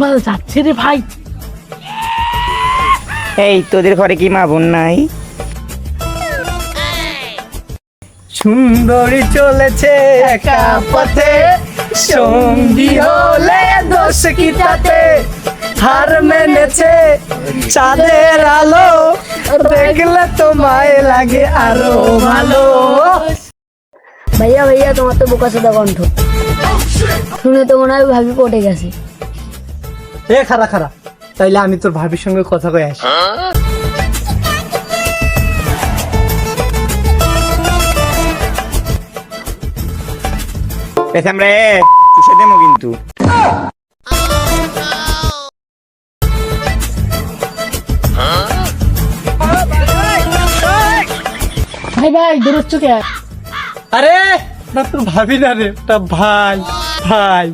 মাল যাচ্ছে রে ভাই। এই তোদের ঘরে কি মা বোন নাই? সুন্দরী চলেছে একা পথে। সঙ্গী হলে দোষ কি তাতে? হার মেনেছে চাঁদের আলো। দেখলে তোমায় লাগে আরও ভালো। ভাইয়া ভাইয়া তোমার তো বোকা সাদা কণ্ঠ। শুনে তো মনে হয় ভাবি পটে গেছে। এ খারা খারা তাইলে আমি তোর ভাবির সঙ্গে কথা কয়ে আসি। পেছাম রে চুষে দেবো কিন্তু। ভাই ভাই দূরচ্ছ কে? আরে না তোর ভাবি না রে তা ভাই ভাই।